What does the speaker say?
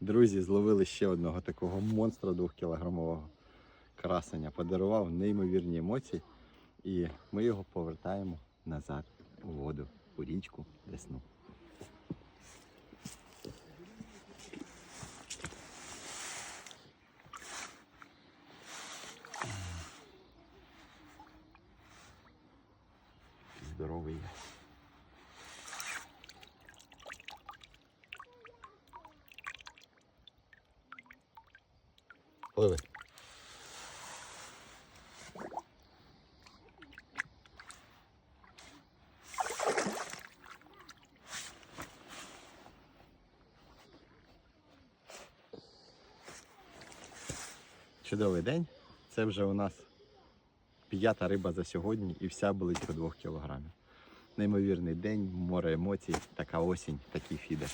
Друзі, зловили ще одного такого монстра двохкілограмового красення. Подарував неймовірні емоції. І ми його повертаємо назад у воду, у річку Десну. Здоровий. Пливи. Чудовий день. Це вже у нас п'ята риба за сьогодні і вся близько 2 кілограмів. Неймовірний день, море емоцій, така осінь, такий фідер.